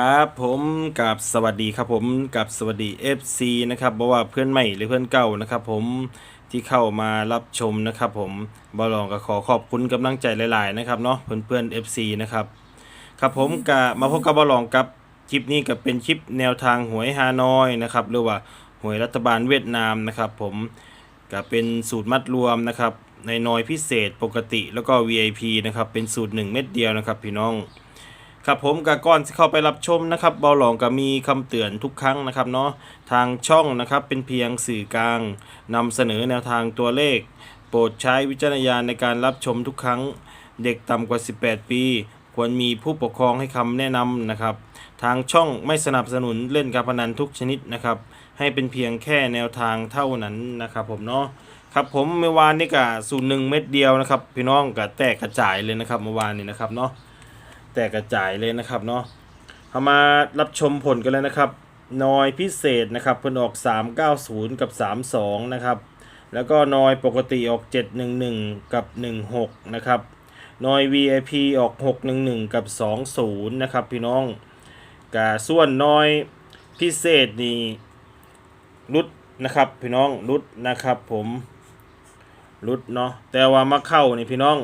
ครับผมกับสวัสดีครับผมกับสวัสดี FC นะครับบอกว่าเพื่อนใหม่หรือเพื่อนเก่านะครับผมที่เข้ามารับชมนะครับผมบอลองก็ขอขอบคุณกำลังใจหลาย ๆ นะครับเนาะเพื่อนเพื่อนๆ FC นะครับครับผมกับมาพบกับบอลองกับคลิปนี้กับเป็นคลิปแนวทางหวยฮานอยนะครับหรือว่าหวยรัฐบาลเวียดนามนะครับผมก็เป็นสูตรมัดรวมนะครับในนอยพิเศษปกติแล้วก็ VIP นะครับเป็นสูตร 1 เม็ดเดียวนะครับพี่น้อง ครับผมกับก่อนที่เข้าไปรับชมนะครับเบาหลองก็มีคำเตือนทุกครั้งนะครับเนาะทางช่องนะครับเป็นเพียงสื่อกลางนำเสนอแนวทางตัวเลข โปรดใช้วิจารณญาณในการรับชมทุกครั้ง เด็กต่ำกว่า 18 ปี ควรมีผู้ปกครองให้คำแนะนำนะครับ ทางช่องไม่สนับสนุนเล่นการพนันทุกชนิดนะครับ ให้เป็นเพียงแค่แนวทางเท่านั้นนะครับผมเนาะครับผมเมื่อวานนี้ก็สูตรหนึ่งเม็ดเดียวนะครับ พี่น้องก็แตกกระจายเลยนะครับเมื่อวานนี้นะครับเนาะ แตกกระจายเลยนะครับเนาะเอามารับชมผลกันเลยนะครับนอยพิเศษนะครับเพิ่นออก 390 กับ 32 นะครับ แล้วก็นอยปกติออก 711 กับ 16 นะครับนอย VIP ออก 611 กับ 20 นะครับพี่น้องกาส่วนนอยพิเศษนี่รุดนะครับพี่น้องรุดนะครับผมรุดเนาะแต่ว่ามาเข้านี่พี่น้อง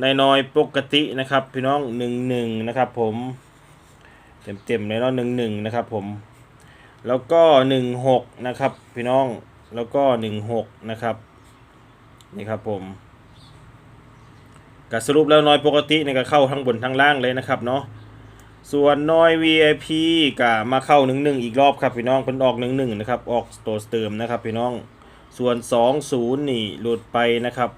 ในน้อยปกตินะครับ พี่น้องหนึ่งหนึ่งนะครับ ผมเต็มเต็มๆเลยเนาะหนึ่งหนึ่งนะครับ ผม แล้วก็หนึ่งหกนะครับ พี่น้องแล้วก็หนึ่งหกนะครับนี่ครับผมก็สรุปแล้วน้อยปกติเนี่ยก็เข้าทั้งบนทั้งล่างเลยนะครับเนาะส่วนน้อย VIP ก็มาเข้าหนึ่งหนึ่งอีกรอบครับพี่น้องเพิ่นออกหนึ่งหนึ่งนะครับออกตัวเติมนะครับพี่น้องส่วนสองศูนย์นี่หลุดไปนะครับ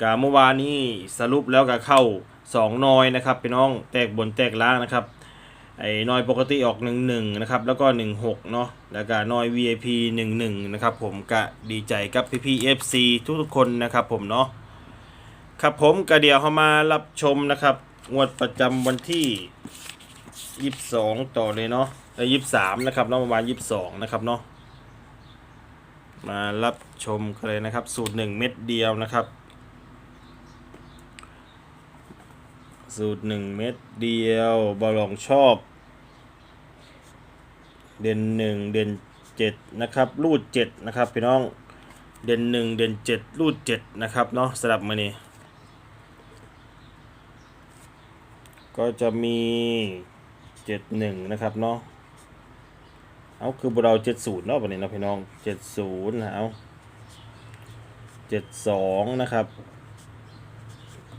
กาเมื่อวานนี้สรุปแล้วก็เข้า2นอยนะครับพี่น้องแตกบนแตกล่างนะครับไอ้นอยปกติออก 1 1นะครับแล้วก็ 1 6เนาะแล้วก็นอย VIP 1 1นะครับผมก็ดีใจกับพี่พี่ FC ทุกๆคนนะครับผมเนาะครับผมก็เดี๋ยวเข้ามารับชมนะครับงวดประจำวันที่ 22 ต่อเลยเนาะเอ้ย23นะครับเนาะประมาณ22นะครับเนาะมารับชมกันเลยนะครับ สูตร 1 เม็ดเดียวนะครับ สูตรหนึ่งเม็ดเดียวบอลองชอบ เด่นหนึ่งเด่นเจ็ดนะครับรูดเจ็ดนะครับพี่น้องเด่นหนึ่งเด่นเจ็ดรูดเจ็ดนะครับเนาะสลับมานี่ก็จะมีเจ็ดหนึ่งนะครับเนาะเอาคือบุเราเจ็ดศูนย์เนาะวันนี้เนาะพี่น้องเจ็ดศูนย์นะเอาเจ็ดสองนะครับ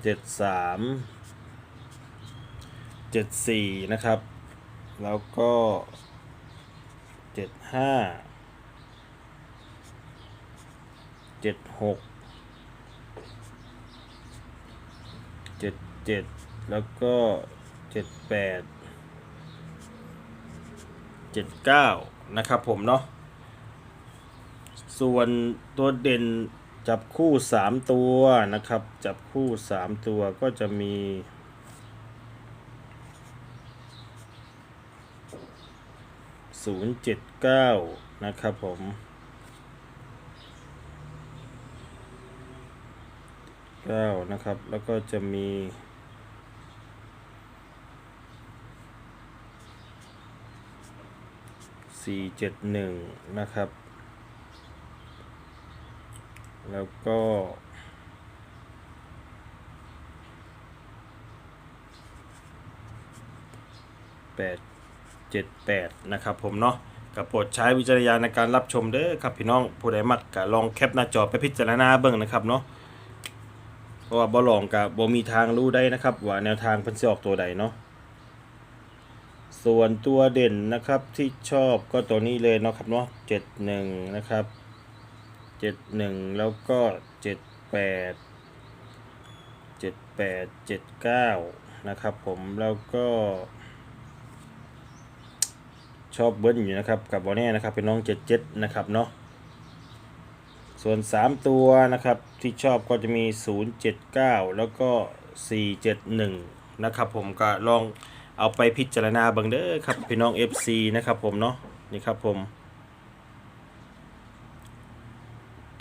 เจ็ดสาม เจ็ดสี่นะครับ แล้วก็เจ็ดห้าเจ็ดหกเจ็ดเจ็ดแล้วก็เจ็ดแปดเจ็ดเก้านะครับผมเนาะส่วนตัวเด่นจับคู่สามตัวนะครับ จับคู่สามตัวก็จะมี ศูนย์เจ็ดเก้านะครับผมเก้านะครับ แล้วก็จะมีสี่เจ็ดหนึ่งนะครับ แล้วก็แปด 78นะครับผมเนาะกับโปรดใช้วิจารณญาณในการรับชมเด้อครับพี่น้องผู้ใดมักก็ลองแคปหน้าจอไปพิจารณาเบิ่งนะครับเนาะเพราะว่าบ่ลองกับบ่มีทางรู้ได้นะครับ ว่าแนวทางเพิ่นสิออกตัวใดเนาะส่วนตัวเด่นนะครับที่ชอบก็ตัวนี้เลยเนาะครับเนาะ71นะครับ71แล้วก็78 78 79นะครับผมแล้วก็ ชอบเบิ้ลอยู่นะครับกับบอลแน่นะครับเป็นน้องเจ็ดเจ็ดนะครับเนาะส่วน 3 ตัวนะครับที่ชอบก็จะมี 079 แล้วก็ 471 นะครับผมก็ลองเอาไปพิจารณาบังเด้อครับพี่น้อง FC นะครับผมเนาะนี่ครับผม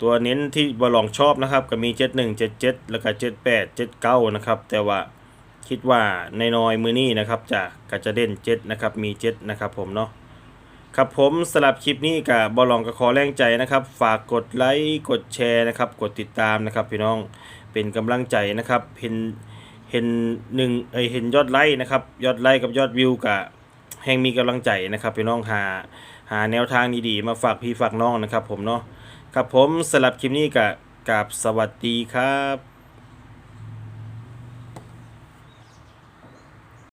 ตัวเน้นที่บอลองชอบนะครับก็มี 71 77 แล้วก็ 78 79 นะครับ แต่ว่าคิดว่าในน้อยมือนี้นะครับจะก็จะเด่นเจ็ดนะครับมีเจ็ดนะครับผมเนาะ ครับผมสำหรับคลิปนี้กับบอลองก็ขอแรงใจนะครับ ฝากกดไลค์กดแชร์นะครับกดติดตามนะครับพี่น้องเป็นกำลังใจนะครับเห็นเห็นหนึ่งเอยเห็นยอดไลค์นะครับยอดไลค์กับยอดวิวกับแห่งมีกำลังใจนะครับพี่น้องหาหาแนวทางดีๆมาฝากพี่ฝากน้องนะครับผมเนาะครับผมสำหรับคลิปนี้กับกับสวัสดีครับ